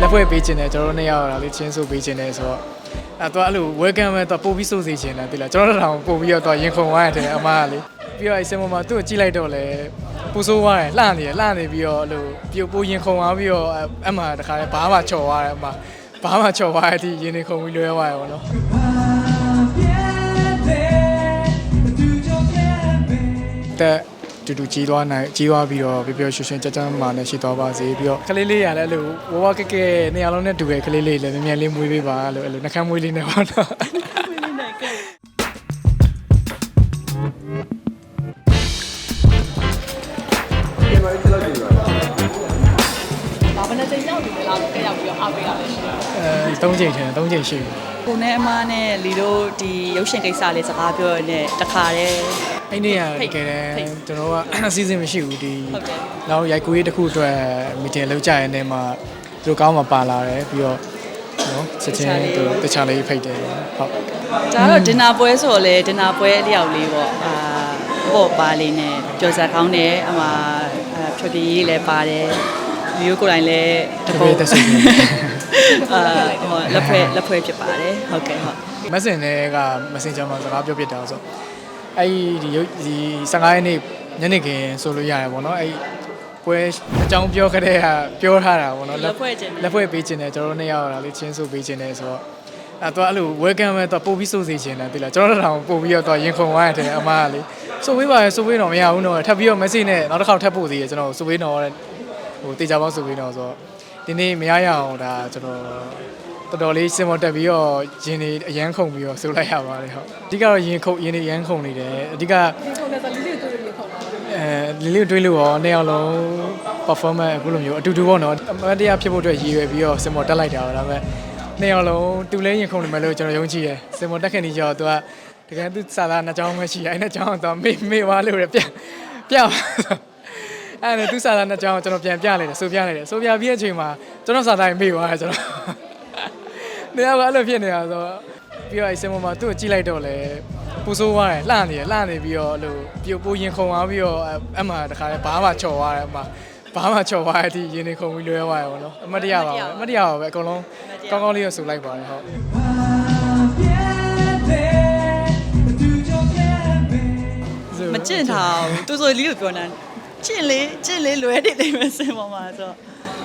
လက်ဖွဲ့ပေးခြင်းတယ်ကျွန်တော်တို့နှစ်ယောက်လာလေးချင်းဆိုပေးခြင်းတယ်ဆိုတော့အဲတော့အဲ့လို welcome ပဲတော့ပို့ပြီးစိုးစေခြင်းတယ်တိလားကျွန်တော်တို့တောင်ပို့ပြီးတော့တော့ရင်ခုန်သွားရတယ်အမကလေပြီးတော့အဲ့စင်မမသူ့ကိုကြည့်လိုက်တော့လေပူဆိုးသွားတယ်လှနေတယ်လှနေပြီးတော့အဲ့လိုပြိုပို့ရင်ခုန်သွားပြီးတော့အဲ့အမှတခါလဲဘာမှချော်သွားတယ်အမဘာမှချော်သွားတဲ့အထိရင်နေခုန်ပြီးလွဲသွားတယ်ပေါ့နော်တက် တူတူကြီးသွားနိုင်ကြီးသွားပြီးတော့ပျော်ပျော်ရွှင်ရွှင်ကြမ်းကြမ်းမာနဲ့ရှိသွားပါစေပြီးတော့ကလေးလေးရလည်းအဲ့လိုဝဝကဲကဲနေရာလုံးနဲ့တူရဲ့ကလေးလေးလည်းမြန်မြန်လေးမွေးပေးပါလို့အဲ့လိုနှကမ်းမွေးလေးနဲ့ပေါ့နော်ဘာဘယ်နဲ့ ချိန်ရောက်နေလဲလားကဲရောက်ပြီးတော့အားပေးရလဲရှိတယ်အဲသုံးချိန်ထင်သုံးချိန်ရှိပြီကိုနဲ့အမနဲ့လီတို့ဒီရုပ်ရှင်ကိစ္စလေးစကားပြောရတဲ့တခါတည်းအဲ့ဒီကဖိတ်တကယ်တဖိတ်မ်းကျွန်တော်ကအစီအစဉ်မရှိဘူးဒီဟုတ်တယ်နောက်ရိုက်ကူးရေးတစ်ခုအတွက်မီတင်လောက်ကြရတဲ့မှာသူတို့ကောင်းမှပါလာတယ်ပြီးတော့နော်ချက်ချင်းသူတခြားလေးဖိတ်တယ်ဟုတ်ဒါတော့ဒင်နာပွဲဆိုတော့လေဒင်နာပွဲအလျောက်လေးပေါ့အာပေါ့ပါလေးနဲ့ကြော်စားကောင်းတယ်အမအာဖြောပြရေးလည်းပါတယ် ဗီဒီယိုကိုယ်တိုင်လည်းတတပုပည့်တ်သက်ဆုံးအာဟိုလက်ဖွဲ့လက်ဖွဲ့ဖြစ်ပါတယ်ဟုတ်ကဲ့ဟုတ်မက်ဆင်တွေကမက်ဆင်ဂျာမှာစကားပြောပြတာဆိုအဲ့ဒီရုပ်ဒီ15ရက်နေ့ညနေခင်းဆိုလို့ရတယ်ဗောနော်အဲ့ပွဲအကြောင်းပြောခဲ့တဲ့ဟာပြောထားတာဗောနော်လက်ဖွဲ့ခြင်းလက်ဖွဲ့ပေးခြင်းတယ်ကျွန်တော်တို့နှစ်ယောက်လာလေးချင်းဆိုပေးခြင်းတယ်ဆိုတော့အဲတော့အဲ့လို welcome ပဲတော့ပို့ပြီးစိုးစေခြင်းတယ်တိလားကျွန်တော်တို့တောင်ပို့ပြီးတော့ရင်ခုန်သွားရတယ်အမကလေဆိုပေးပါရဆိုပေးတော့မရဘူးတော့ထပ်ပြီးတော့ message နဲ့နောက်တစ်ခေါက်ထပ်ပို့သေးတယ်ကျွန်တော်ဆိုပေးတော့ ဟိုတေချာပေါင်းဆိုပေးတော့ဆိုတော့ဒီနေ့မရရအောင်ဒါကျွန်တော်တော်တော်လေးစင်မော်တက်ပြီးတော့ရင်တွေအရန်ခုန်ပြီးတော့ဆိုလိုက်ရပါတယ်ဟုတ်အဓိကတော့ရင်ခုန်ရင်တွေအရန်ခုန်နေတယ်အဓိကခုန်တယ်ဆိုလေးလေးတွေ့ပြီးခုန်တာအဲလီလီတွေးလို့ရောနှစ်ယောက်လုံး performance အခုလိုမျိုးအတူတူပေါ့နော်အမတ်တရားဖြစ်ဖို့အတွက်ရည်ရွယ်ပြီးတော့စင်မော်တက်လိုက်တာပါဒါပေမဲ့နှစ်ယောက်လုံးတူလဲရင်ခုန်နေမယ်လို့ကျွန်တော်ယုံကြည်တယ်စင်မော်တက်ခင်ဒီကျော်သူကတကယ်သူစာသားနှစ်ချောင်းပဲရှိတယ်အဲနှစ်ချောင်းတော့မေ့မေ့သွားလို့ရပြပြပါ အဲ့ဒါသူစာသားနှစ်ချောင်းကျွန်တော်ပြန်ပြလိုက်တယ်ဆိုပြလိုက်တယ်ဆိုပြပြီးတဲ့အချိန်မှာကျွန်တော်စာသားရင်မေ့သွားတယ်ကျွန်တော်နေရာကအဲ့လိုဖြစ်နေတာဆိုတော့ပြီးတော့အဲ့စင်မမသူ့ကိုကြည့်လိုက်တော့လေပူဆိုးသွားတယ်လှနေတယ်လှနေပြီးတော့အဲ့လိုပြိုပိုရင်ခုန်သွားပြီးတော့အဲ့အမှတခါလဲဘာမှချော်သွားတယ်အမှဘာမှချော်သွားတဲ့အထိရင်နေခုန်ပြီးလွဲသွားတယ်ပေါ့နော်အမတ်တရားပါပဲအမတ်တရားပါပဲအကုန်လုံးကောင်းကောင်းလေးရဆူလိုက်ပါတယ်ဟုတ်မကျင့်ထားဘူးသူဆိုလီကိုပြောနေတာ ကျင့်လေကျင့်လေလွဲနေတယ်မစင်ပေါ်မှာဆိုတော့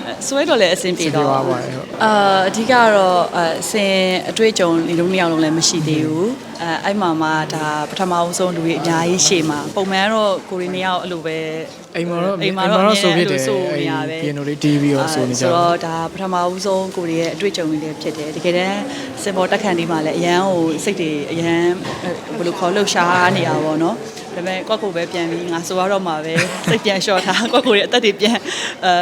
အဲဆွဲတော့လည်းအဆင်ပြေတော့သွားပါတယ်ဟုတ်အာအဓိကတော့အစင်အတွေ့အကြုံဒီလိုနှစ်ယောက်လုံးလည်းမရှိသေးဘူးအဲအဲ့မှာမှဒါပထမဦးဆုံးလူကြီးအများကြီးရှေ့မှာပုံမှန်တော့ကိုရီနှစ်ယောက်အဲ့လိုပဲအိမ်မှာတော့အိမ်မှာတော့ဆိုပြတယ်ဆိုနေရပဲပီယနိုလေးတီးပြီးတော့ဆိုနေကြဆိုတယ်တော့ဒါပထမဦးဆုံးကိုရီရဲ့အတွေ့အကြုံတွေလည်းဖြစ်တယ်တကယ်တမ်းစင်ပေါ်တက်ခန့်ဒီမှာလည်းအရန်ဟိုစိတ်တွေအရန်ဘယ်လိုခေါ်လှုပ်ရှားနေတာပေါ့နော် ဒါပေမဲ့ကွက်ကိုပဲပြန်ပြီးငါဆိုရတော့မှာပဲစိတ်ပြန်လျှော့ထားကွက်ကိုရဲ့အသက်တွေပြန်အဲ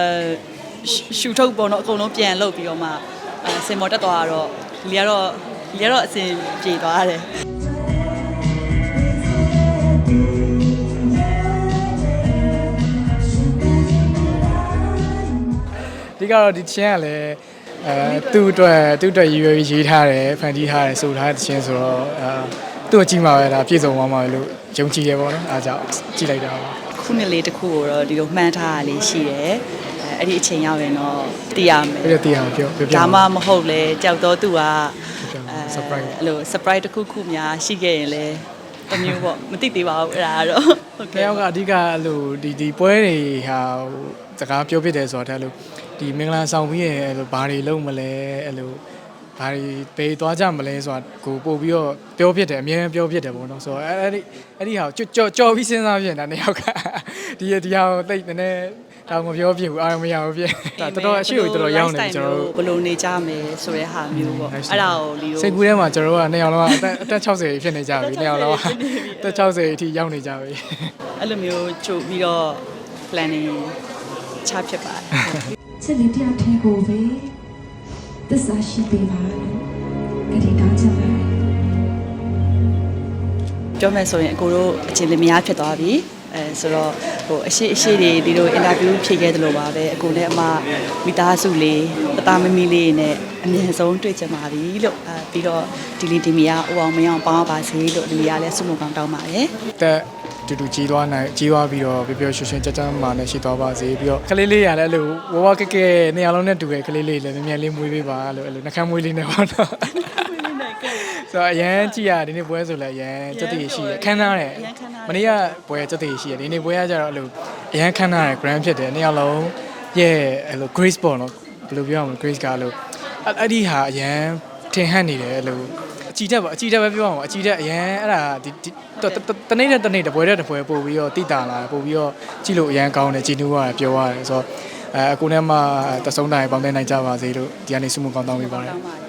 ရှူထုတ်ပေါ့နော်အကုန်လုံးပြန်လုပ်ပြီးတော့မှအဲစင်ပေါ်တက်သွားတော့လီကတော့လီကတော့အစင်ပြေသွားတယ်အဓိကတော့ဒီချင်းကလည်းအဲသူ့အတွက်သူ့အတွက်ရည်ရွယ်ပြီးရေးထားတယ်ဖန်တီးထားတယ်ဆိုထားတဲ့ချင်းဆိုတော့အဲ သူ့ကိုကြည့်မှာပဲဒါပြည့်စုံသွားမှာပဲလို့ယုံကြည်တယ်ပေါ့နော်အားကြောင့်ကြည့်လိုက်တာပါခုနှစ်လေးတစ်ခုကိုတော့ဒီလိုမှန်းထားတာလေးရှိတယ်အဲအဲ့ဒီအချိန်ရောက်ရင်တော့သိရမယ်ပြီးတော့သိအောင်ပြောပြောပြဒါမှမဟုတ်လဲကြောက်တော့သူကပြအဲ surprise အဲ့လို surprise တစ်ခုခုများရှိခဲ့ရင်လဲတစ်မျိုးပေါ့မသိသေးပါဘူးအဲ့ဒါကတော့ဟုတ်တကဲ့ယောက်ကအဓိကအဲ့လိုဒီဒီပွဲတွေဟာဟိုစကားပြောပြတယ်ဆိုတော့အဲ့လိုဒီမင်္ဂလာဆောင်ပြီးရင်အဲ့လိုဘာတွေလုပ်မလဲအဲ့လို ဘာတွေပေးသွားကြမလဲဆိုတာကိုပို့ပြီးတော့ပြောပြတယ်အများကြီးပြောပြတယ်ပေါ့နော်ဆိုတော့အဲ့အဲ့ဒီအဲ့ဒီဟာကိုကြော်ကြော်ပြီးစဉ်းစားပြနေတာနှစ်ယောက်ကဒီဒီဟာကိုတိတ်နည်းနည်းတော့မပြောပြဘူးအားမရဘူးပြဒါတော်တော်အရှိကိုတော်တော်ရောက်နေတယ်ကျွန်တော်တို့ဘယ်လိုနေကြမယ်ဆိုတဲ့ဟာမျိုးပေါ့အဲ့ဒါကိုလီတို့စိတ်ကူးထဲမှာကျွန်တော်တို့ကနှစ်ယောက်လုံးကအသက်အသက်60ဖြစ်နေကြပြီနှစ်ယောက်လုံးကအသက်60အထိရောက်နေကြပြီအဲ့လိုမျိုးချုပ်ပြီးတော့ planning ချဖြစ်ပါတယ်ချစ်လေးတယောက်တည်းကိုပဲ သစ္စာရှိပေးပါလို့ကတိတောင်းချင်ပါတယ်ပြောမယ်ဆိုရင်အကိုတို့အချင်းလင်မယားဖြစ်သွားပြီအဲဆိုတော့ဟိုအရှိအရှိတွေဒီလိုအင်တာဗျူးဖြေခဲ့တယ်လို့ပါပဲအကိုနဲ့အမမိသားစုလေးအသားမမီလေးနဲ့အမြင်ဆုံးတွေ့ကြပါပြီလို့အဲပြီးတော့ဒီလီဒီမီယာအိုအောင်မရအောင်ပေါင်းပါစေလို့ဒီမီယာလည်းဆုမွန်ကောင်းတောင်းပါတယ် တက်တူတူကြီးသွားနိုင်ကြီးသွားပြီးတော့ပျော်ပျော်ရွှင်ရွှင်ကြကြမာနဲ့ရှိသွားပါစေပြီးတော့ကလေးလေးရလည်းအဲ့လိုဝဝကဲကဲနေရာလုံးနဲ့တူရဲ့ကလေးလေးလည်းမြန်မြန်လေးမွေးပေးပါလို့အဲ့လိုနှကမ်းမွေးလေးနဲ့ပေါ့နော်ဆိုတော့အရန်ကြည့်ရဒီနေ့ပွဲဆိုလည်းအရန်စက်တည်ရှိရခန်းသားတယ်မနေ့ကပွဲစက်တည်ရှိရဒီနေ့ပွဲကကြတော့အဲ့လိုအရန်ခန်းသားတယ် grand ဖြစ်တယ်နေရာလုံးရဲ့အဲ့လို grace ပေါ့နော်ဘယ်လိုပြောရမလဲ grace ကအဲ့လိုအဲ့အဲ့ဒီဟာအရန်ထင်ဟပ်နေတယ်အဲ့လို အကြည်တက်ပါအကြည်တက်ပဲပြောအောင်အကြည်တက်အရန်အဲ့ဒါဒီဒီတနေ့နဲ့တနေ့တပွဲတဲ့တပွဲပို့ပြီးတော့တိတာလာပို့ပြီးတော့ကြည့်လို့အရန်ကောင်းတယ်ကြည်နူးရတယ်ပြောရတယ်ဆိုတော့အဲအခုနဲ့မှတဆုံးတိုင်းပေါင်းတဲ့နိုင်ကြပါစေလို့ဒီကနေ့ဆုမကောင်းတောင်းပေးပါတယ်တောင်းပါတယ်